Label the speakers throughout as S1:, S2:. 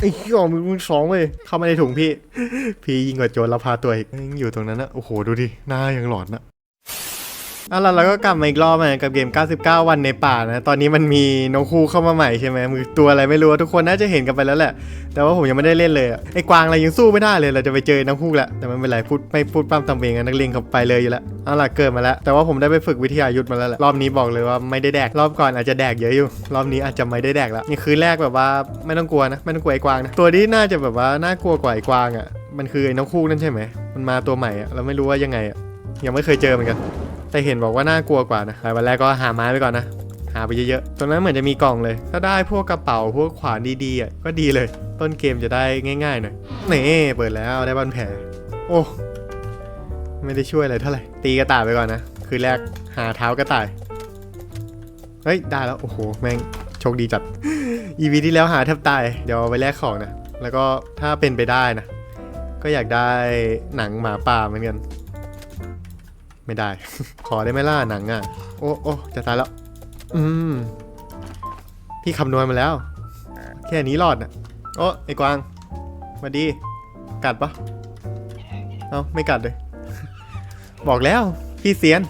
S1: ไอ้เหี้ยมึงมึงสองเว้ยเข้ามาในถุงพี่ พี่ยิงกว่าโจรเราพาตัวอีกยังอยู่ตรงนั้นนะโอ้โหดูดิหน้ายังหลอนนะ เอาล่ะเราก็กลับมาอีกรอบนะกับเกม 99 วันในป่านะ ตอนนี้มันมีนกคู่เข้ามาใหม่ใช่ไหมมือตัวอะไรไม่รู้ทุกคนน่าจะเห็นกันไปแล้วแหละ แต่ว่าผมยังไม่ได้เล่นเลยไอ้กวางอะไรยังสู้ไม่ได้เลยเราจะไปเจอน้ำคู่แหละแต่ไม่เป็นไรพูดไม่พูดปั้มตำเองนักเลงเขาไปเลยอยู่แล้วเอาล่ะเกิดมาแล้ว แต่ว่าผมได้ไปฝึกวิทยายุทธมาแล้วแหละรอบนี้บอกเลยว่าไม่ได้แดกรอบก่อนอาจจะแดกเยอะอยู่ รอบนี้อาจจะไม่ได้แดกแล้วนี่คือแรกแบบว่าไม่ต้องกลัวนะไม่ต้องกลัวไอ้กวางนะตัวที่น่าจะแบบว่าน่ากลัวกว่าไอ้กวางอะมันคือไอ้น้ำคู่นั่นใช่ไหมมันมาตัวใหม่อะเราไม่รู้ว่ายังไงอะยังไม่เคยเจอเหมือนกัน แต่เห็นบอกว่าน่ากลัวกว่านะวันแรกก็หาไม้ไปก่อนนะ หาไปเยอะๆตรงนั้นเหมือนจะมีกล่องเลย ถ้าได้พวกกระเป๋าพวกขวานดีๆอะก็ดีเลย ต้นเกมจะได้ง่ายๆหน่อยนี่เปิดแล้วได้บันแผลโอ้ไม่ได้ช่วยอะไรเท่าไหร่ตีกระต่ายไปก่อนนะคือแรกหาเท้ากระต่ายเฮ้ยได้แล้วโอ้โหแม่งโชคดีจัดอีวีที่แล้วหาแทบตายเดี๋ยวไปแลกของนะแล้วก็ถ้าเป็นไปได้นะก็อยากได้หนังหมาป่าเหมือนกัน ไม่ได้ ขอได้ไหมล่ะหนังอะ โอ้โอ้จะตายแล้ว อืม พี่คำนวณมาแล้ว แค่นี้รอดน่ะ โอ้ไอ้กวางมาดี กัดปะเอ้าไม่กัดเลย บอกแล้ว พี่เซียน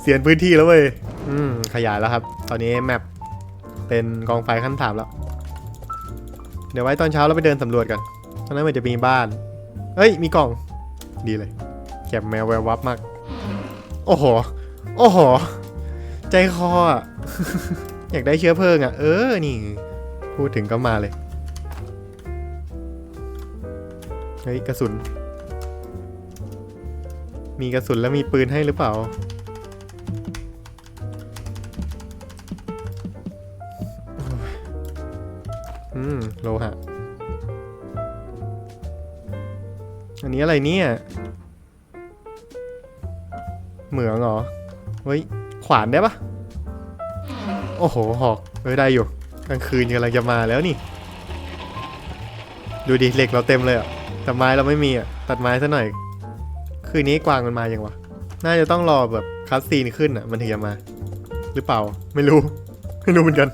S1: เซียนพื้นที่แล้วเว้ย อืม ขยายแล้วครับ ตอนนี้แมปเป็นกองไฟขั้นถามแล้ว เดี๋ยวไว้ตอนเช้าเราไปเดินสำรวจกันตอนนั้นมันจะมีบ้าน เฮ้ย มีกล่อง ดีเลย เก็บแมวแวววับมาก โอ้โห โอ้โห ใจคออะ อยากได้เชื้อเพลิงอะ เออ นี่ พูดถึงก็มาเลย เฮ้ย กระสุน มีกระสุนแล้วมีปืนให้หรือเปล่า อืม โลหะ อันนี้อะไรเนี่ย เหมืองเหรอ เฮ้ย ขวานได้ปะโอ้โห หอกเอ้ยได้อยู่กลางคืนกำลังจะมาแล้วนี่ ดูดิเหล็กเราเต็มเลยอะแต่ไม้เราไม่มีอะตัดไม้ซะหน่อย คืนนี้กวางมันมายังวะ น่าจะต้องรอแบบคัสซีนขึ้นอะมันถึงจะมา หรือเปล่า ไม่รู้ ไม่รู้เหมือนกัน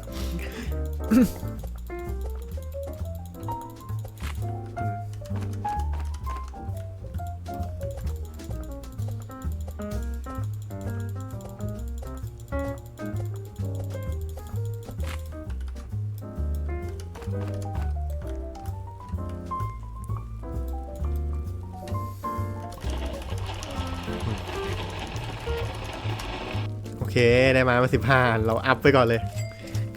S1: เคได้มามาสิบห้าเราอัพไปก่อนเลย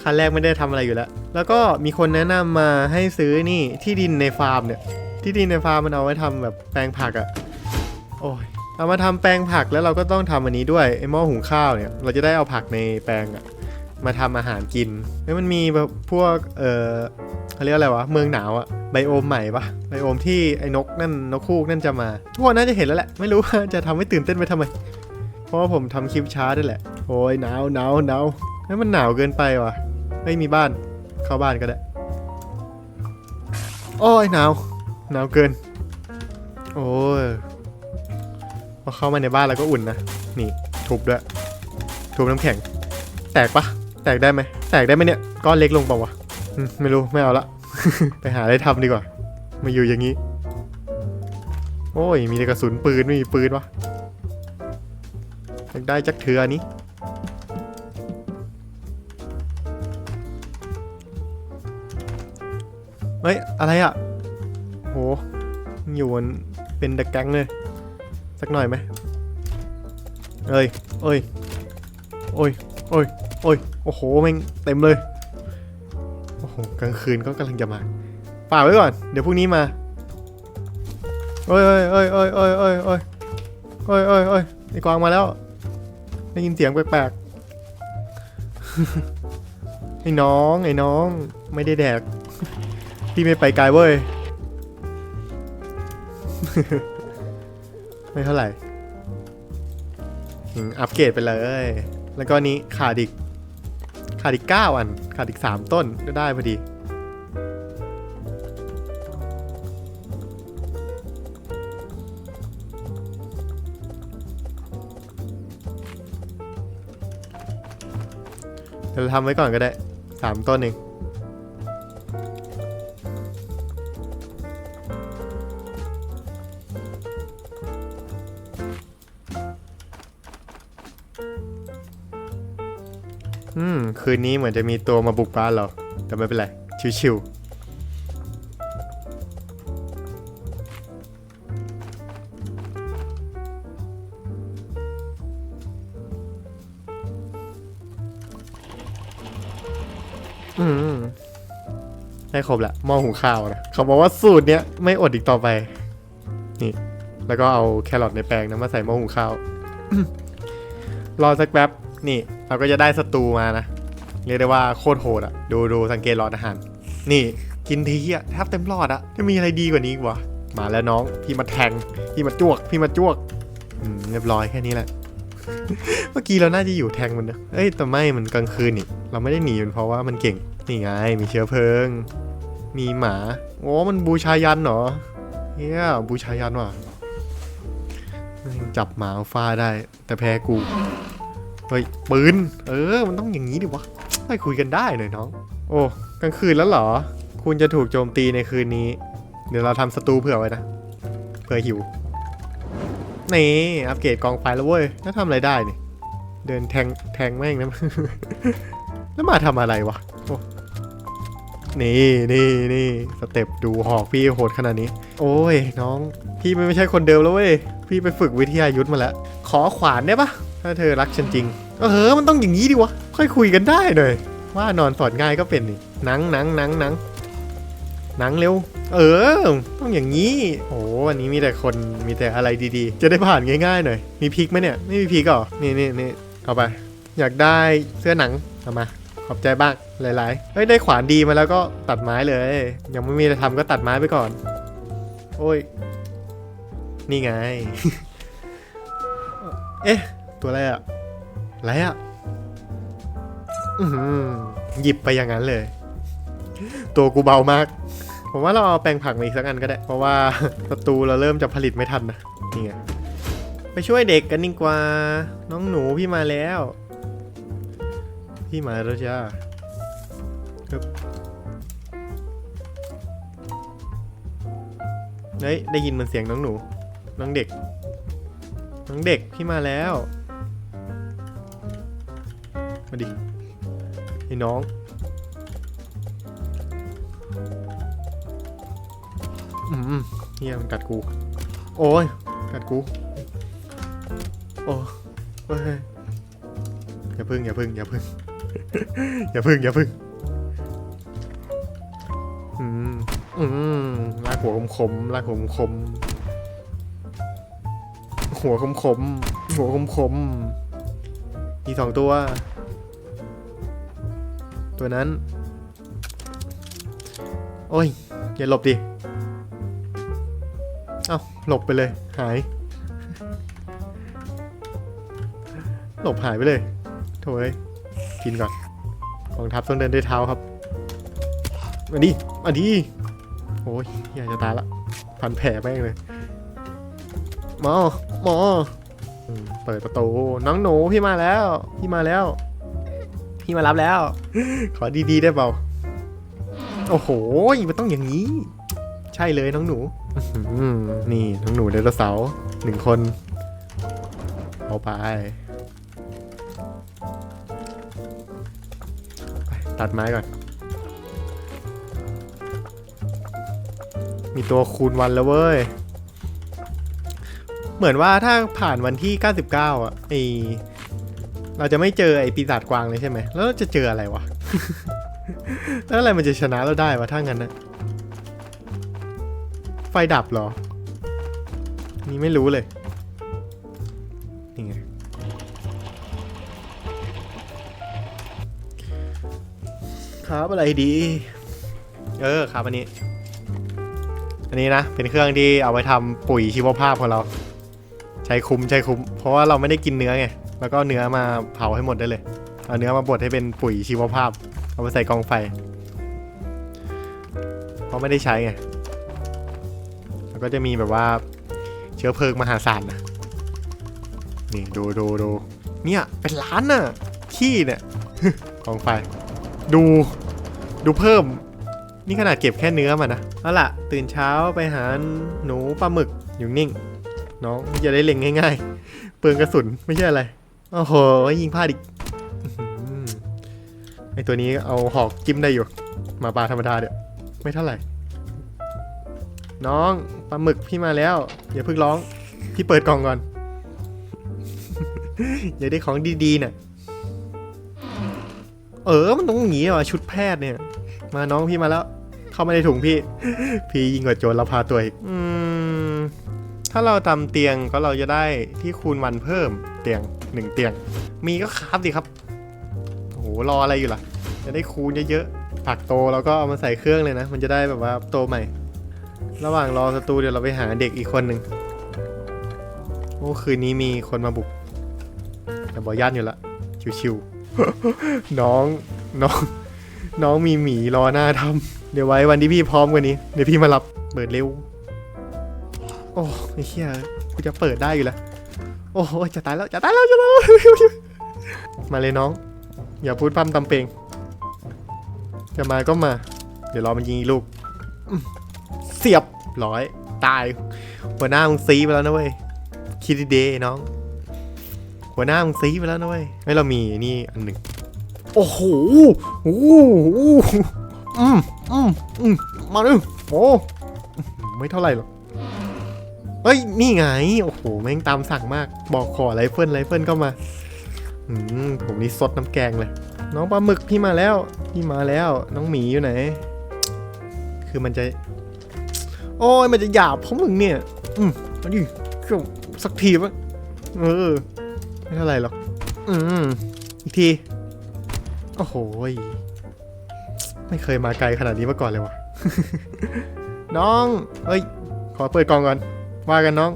S1: ขั้นแรกไม่ได้ทำอะไรอยู่แล้ว แล้วก็มีคนแนะนำมาให้ซื้อนี่ที่ดินในฟาร์มเนี่ย ที่ดินในฟาร์มมันเอาไว้ทำแบบแปลงผักอะ่ะโอ้ยเอามาทำแปลงผักแล้วเราก็ต้องทำอันนี้ด้วยไอหม้อหุงข้าวเนี่ย เราจะได้เอาผักในแปลงอะมาทำอาหารกินแล้วมันมีแบบพวกเออเขาเรียกอะไรวะเมืองหนาวอะไบโอมใหม่ปะไบโอมที่ไอ้นกนั่นนกคูกนั่นจะมาทุกคนน่าจะเห็นแล้วแหละไม่รู้ว่าจะทำให้ตื่นเต้นไปทำไม เพราะว่าผมทำคลิปช้าด้วยแหละ โอ้ยหนาวหนาวหนาวนั่มันหนาวเกินไปว่ะไม่มีบ้านเข้าบ้านก็ได้โอ้ยหนาวหนาวเกิน โอ้ยพอเข้ามาในบ้านแล้วก็อุ่นนะนี่ทุบด้วยทุบน้ำแข็ง แตกปะแตกได้ไหมแตกได้ไหมเนี่ยก้อนเล็กลงเปล่าวะไม่รู้ไม่เอาละไปหาอะไรทำดีกว่ามาอยู่อย่างนี้ โอ้ยมีแต่กระสุนปืนไม่มีปืนวะากได้จักเทือนี้เฮ้ย อะไรอะ โห อยู่มันเป็นตะแก๊งเลย สักหน่อยไหมเอ้ยเอ้ยโอ้ยโอ้ยโอ้ยโอ้โหแม่งเต็มเลย โอ้โห กลางคืนก็กำลังจะมาฝากไว้ก่อน เดี๋ยวพรุ่งนี้มาเอ้ยเอ้ยเอ้ยเอ้ยเอ้ยเอ้ยเอ้ยเอ้ยเอ้ยเอ้ยไอ้กวางมาแล้ว ได้ยินเสียงแปลกๆไอ้น้องไอ้น้อง ไม่ได้แดก พี่ไม่ไปไกลเว้ย ไม่เท่าไหร่อัปเกรดไปเลย แล้วก็นี้ขาดอีก ขาดอีก 9 อัน ขาดอีก 3 ต้นก็ได้พอดี เราทำไว้ก่อนก็ได้สามต้นเองอืม คืนนี้เหมือนจะมีตัวมาบุกบ้านเรา แต่ไม่เป็นไร ชิวๆ อืมได้ครบละหม้อหุงข้าวนะเขาบอกว่าสูตรเนี้ยไม่อดอีกต่อไป นี่ แล้วก็เอาแครอทในแปลงนะมาใส่หม้อหุงข้าว รอสักแป๊บ นี่ เราก็จะได้สตูมานะ เรียกได้ว่าโคตรโหดอะดูดูสังเกตหลอดอาหาร นี่ กินทีอะแทบเต็มหลอดอะจะมีอะไรดีกว่านี้อีกวะ มาแล้วน้อง พี่มาแทง พี่มาจวก พี่มาจวก อืม เรียบร้อยแค่นี้แหละ เมื่อกี้เราน่าจะอยู่แทงมันนะเอ้ยแต่ไม่มันกลางคืนนี่เราไม่ได้หนีมันเพราะว่ามันเก่ง นี่ไง มีเชื้อเพลิง มีหมาโอ้มันบูชายันเหรอเฮียบูชายันว่ะจับหมาฟาได้ แต่แพ้กู เฮ้ย ปืน เออ มันต้องอย่างนี้ดิวะให้คุยกันได้หน่อยน้อง โอ้กลางคืนแล้วเหรอ คุณจะถูกโจมตีในคืนนี้ เดี๋ยวเราทำสตูเผื่อไว้นะ เผื่อหิว นี่อัปเกรดกองไฟแล้วเว้ยแล้วทำอะไรได้นี่ เดินแทงแทงแม่งนะ แล้วมาทำอะไรวะโอ้นี่นี่นี่สเต็ปดูหอกพี่โหดขนาดนี้ โอ้ยน้อง พี่ไม่ใช่คนเดิมแล้วเว้ย พี่ไปฝึกวิทยายุทธมาแล้ว ขอขวานได้ปะถ้าเธอรักฉันจริงเออมันต้องอย่างนี้ดิวะ ค่อยคุยกันได้หน่อยว่านอนสอนง่ายก็เป็นนี่นังนังนังนัง หนังเร็ว เออ ต้องอย่างนี้ โอ้วันนี้มีแต่คนมีแต่อะไรดีๆ จะได้ผ่านง่ายๆหน่อย มีพริกไหมเนี่ย ไม่มีพริกหรอ นี่นี่นี่เอาไป อยากได้เสื้อหนัง เอามา ขอบใจบ้าง หลายๆ เฮ้ย ได้ขวานดีมาแล้วก็ตัดไม้เลย ยังไม่มีอะไรทำก็ตัดไม้ไปก่อน โอ้ย นี่ไง เอ๊ะ ตัวอะไรอะอะไรอะอืหยิบไปอย่างนั้นเลย ตัวกูเบามาก ผมว่าเราเอาแปลงผักมาอีกสักอันก็ได้ เพราะว่าประตูเราเริ่มจะผลิตไม่ทันนะนี่ไงไปช่วยเด็กกันดีกว่า น้องหนูพี่มาแล้ว พี่มาแล้วจ้าครับเฮ้ยได้ยินมันเสียงน้องหนู น้องเด็ก น้องเด็กพี่มาแล้ว มาดิไอ้น้อง อืมเฮียมันกัดกู โอ้ย กัดกู โอ้เฮ้ยอย่าพึ่งอย่าพึ่งอย่าพึ่งอย่าพึ่งอย่าพึ่งอืมอืมลากหัวคมคมลากหัวคมคมหัวคมคมหัวคมคมมีสองตัว ตัวนั้น โอ้ย อย่าหลบดิ หลบไปเลย หาย หลบหายไปเลยโถ่เอ้ยกินก่อนกองทัพต้องเดินด้วยเท้าครับมาดิมาดิโอ้ยอยากจะตายละพันแผลแม่งเลยหมอหมออืมเปิดประตูน้องหนูพี่มาแล้ว พี่มาแล้ว พี่มารับแล้ว ขอดีๆได้เปล่า โอ้โหมันต้องอย่างนี้ ใช่เลยน้องหนูอืมนี่น้องหนูไดโนเสาร์หนึ่งคน เอาไปไป ตัดไม้ก่อน มีตัวคูณวันแล้วเว้ย เหมือนว่าถ้าผ่านวันที่ 99 อะไอเราจะไม่เจอไอปีศาจกวางเลยใช่ไหม แล้วเราจะเจออะไรวะ แล้วอะไรมันจะชนะเราได้วะถ้างั้นนะ ไฟดับเหรอ นี่ไม่รู้เลย นี่ไง ครับอะไรดี เออครับอันนี้ อันนี้นะ เป็นเครื่องที่เอาไว้ทำปุ๋ยชีวภาพของเรา ใช้คุ้มใช้คุ้ม เพราะว่าเราไม่ได้กินเนื้อไง แล้วก็เนื้อมาเผาให้หมดได้เลย เอาเนื้อมาบดให้เป็นปุ๋ยชีวภาพ เอาไปใส่กองไฟ เพราะไม่ได้ใช้ไง แล้วก็จะมีแบบว่าเชื้อเพลิงมหาศาลนะนี่ดูดูดูเนี่ยเป็นล้านน่ะขี้เนี่ยกองไฟดูดูเพิ่ม นี่ขนาดเก็บแค่เนื้อมานะเอาล่ะ ตื่นเช้าไปหาหนูปลาหมึกอยู่นิ่ง น้องจะได้เล็งง่ายๆเปลืองกระสุนไม่ใช่อะไรโอ้โหยิงพลาดอีกไอตัวนี้เอาหอกจิ้มได้อยู่ มาปลาธรรมดาเดี๋ยวไม่เท่าไหร่ น้อง ปลาหมึกพี่มาแล้วอย่าเพิ่งร้อง พี่เปิดกล่องก่อน อย่าได้ของดีๆน่ะ เออมันต้องหนีว่ะชุดแพทย์เนี่ย มาน้องพี่มาแล้ว เข้ามาในถุงพี่ พี่ยิงกว่าโจรเราพาตัวอีกอืมถ้าเราทำเตียงก็เราจะได้ที่คูณวันเพิ่มเตียงหนึ่งเตียง มีก็คราบสิครับโอ้โหรออะไรอยู่ล่ะ จะได้คูณเยอะๆผักโตเราก็เอามาใส่เครื่องเลยนะ มันจะได้แบบว่าโตใหม่ ระหว่างรอสตูเดี๋ยวเราไปหาเด็กอีกคนหนึ่งโอ้คืนนี้มีคนมาบุก แต่บอย่านอยู่ละ ชิวๆ น้องน้อง น้องมีหมีรอหน้าทำเดี๋ยวไว้วันที่พี่พร้อมกว่านี้ เดี๋ยวพี่มารับเปิดเร็ว โอ้ไอ้เหี้ยกูจะเปิดได้อยู่แล้ว โอ้จะตายแล้วจะตายแล้วจะตายแล้วมาเลยน้อง อย่าพูดพร่ำตำเพลงจะมาก็มา เดี๋ยวรอมันยิงอีกลูก สียบร้อยตาย หัวหน้ามึงซีไปแล้วนะเว้ยคิดดีๆน้อง หัวหน้ามึงซีไปแล้วนะเว้ยไม่เรามีนี่อันหนึ่งโอ้โหโอ้โหอืมอืมอืมมาดูโอ้ไม่เท่าไหร่หรอกเฮ้ย นี่ไง โอ้โห แม่งตามสั่งมาก บอกขอไรเฟิลไรเฟิลก็มา อืม ผมนี่สดน้ำแกงเลย น้องปลาหมึกพี่มาแล้ว พี่มาแล้ว น้องหมีอยู่ไหน คือมันจะ โอ้ยมันจะหยาบเพราะมึงเนี่ย อืมมาดิเข้าสักทีวะเออ ไม่เท่าไรหรอก อืมอีกที โอ้โหไม่เคยมาไกลขนาดนี้มาก่อนเลยวะน้อง เฮ้ย ขอเปิดกล่องก่อน ว่ากันน้อง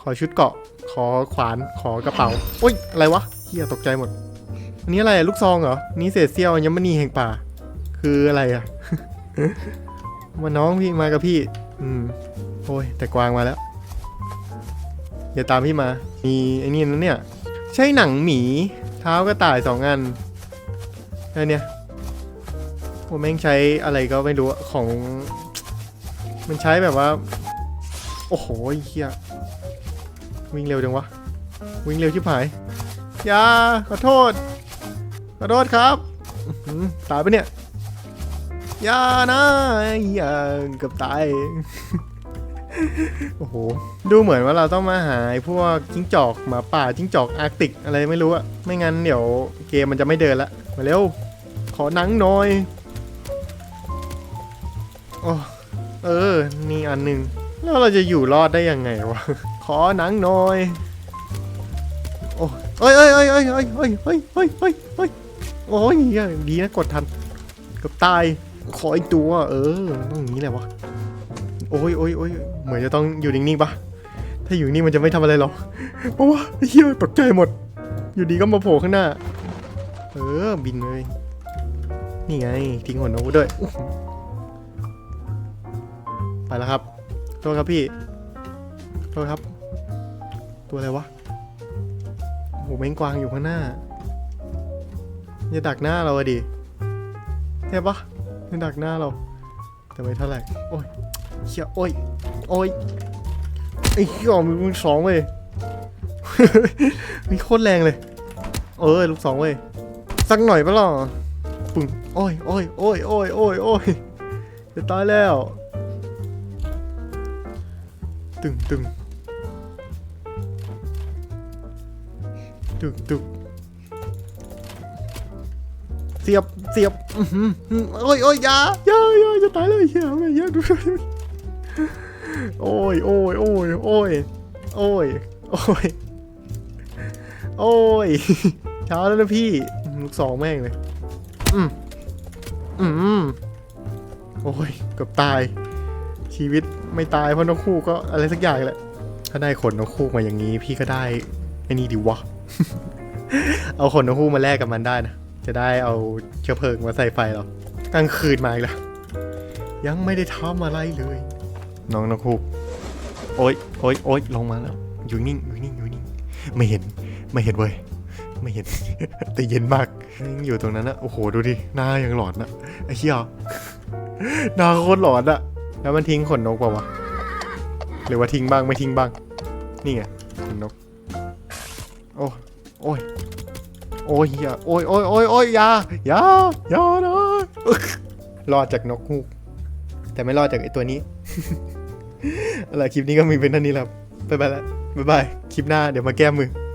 S1: ขอชุดเกาะ ขอขวาน ขอกระเป๋าโอ้ย อะไรวะเฮียตกใจหมด อันนี้อะไรลูกซองเหรอ นี่เศษเสี้ยวอัญมณีแห่งป่า คืออะไรอะ มาน้องพี่มากับพี่ อืมโอ้ยแต่กวางมาแล้วเดี๋ยวตามพี่มา มีไอ้นี่นะเนี่ย ใช่หนังหมี เท้ากระต่ายสองอันอะไรเนี่ยผมแม่งใช้อะไรก็ไม่รู้ของ มันใช้แบบว่า โอ้โหเฮียวิ่งเร็วจังวะ วิ่งเร็วชิบหายอย่าขอโทษ ขอโทษครับ ตายปะเนี่ย อย่านะอย่าเกือบตายโอ้โห ดูเหมือนว่าเราต้องมาหาพวกจิ้งจอกหมาป่าจิ้งจอกอาร์กติกอะไรไม่รู้อะไม่งั้นเดี๋ยวเกมมันจะไม่เดินละ มาเร็ว ขอหนังหน่อยโอ้เออ นี่อันหนึ่งแล้วเราจะอยู่รอดได้ยังไงวะ ขอหนังหน่อย โอ้เอ้ยเอ้ยเอ้ยเอ้ยเอ้ยเอ้ยเอ้ยเอ้ยเอ้ยเอ้ยโอ้ยเหี้ยดีนะกดทันกับตาย ขออีกตัวเออต้องอย่างนี้แหละวะโอ้ยโอ้ยโอ้ยเหมือนจะต้องอยู่นิ่งๆปะถ้าอยู่นิ่งมันจะไม่ทำอะไรหรอกเพราะว่าเฮียตกใจหมด อยู่ดีก็มาโผล่ข้างหน้า เออบินเลยนี่ไงทิ้งหัวนกไว้ด้วยไปแล้วครับโทษครับพี่โทษครับ ตัวอะไรวะโหแมงกวางอยู่ข้างหน้าจะดักหน้าเราอะดิใช่ปะ จะดักหน้าเราแต่ไม่เท่าไหร่โอ้ยเชี่ยโอ้ยโอ้ยไอ้เหี้ยมีลูกสองเว้ยมีโคตรแรงเลย เออลูกสองเว้ยสักหน่อยปะล่ะปึ้งโอ้ยโอ้ยโอ้ยโอ้ยโอ้ยโอ้ยจะตายแล้วตึงตึงตึงตึงเสียบ สียบโอ้ยโอ้ยยายายาจะตายแล้วไอ้เหี้ยอะไรเหี้ยดูโอ้ยโอ้ยโอ้ยโอ้ยโอ้ยโอ้ยโอ้ยเช้าแล้วนะพี่ลูกสองแม่งเลย อืมอืมโอ้ยเกือบตาย ชีวิตไม่ตายเพราะนกคู่ก็อะไรสักอย่างแหละถ้าได้ขนนกคู่มาอย่างนี้ พี่ก็ได้ไอ้นี่ดิวะ เอาขนนกคู่มาแลกกับมันได้นะ จะได้เอาเชื้อเพลิงมาใส่ไฟเรากลางคืนมาอีกแล้วยังไม่ได้ทำอะไรเลย น้องนกฮูกโอ๊ยโอ๊ยโอ๊ยลงมาแล้ว อยู่นิ่งอยู่นิ่งอยู่นิ่งไม่เห็นไม่เห็นเว้ยไม่เห็น แต่เย็นมากยังอยู่ตรงนั้นนะโอ้โหดูดิหน้ายังหลอนนะไอ้เหี้ยหน้าโคตรหลอนอะแล้วมันทิ้งขนนกเปล่าวะหรือว่าทิ้งบ้างไม่ทิ้งบ้าง นี่ไงขนนก โอ้โอ้ย โอ้ยอย่าโอ้ยโอ้ยโอ้ยโอ้ยอย่าอย่าอย่านะอึ๊กรอดจากนกฮูก แต่ไม่รอดจากไอตัวนี้อะไรคลิปนี้ก็มีเป็นเท่านี้แหละครับบ๊ายบายแล้วบ๊ายบาย คลิปหน้าเดี๋ยวมาแก้มือ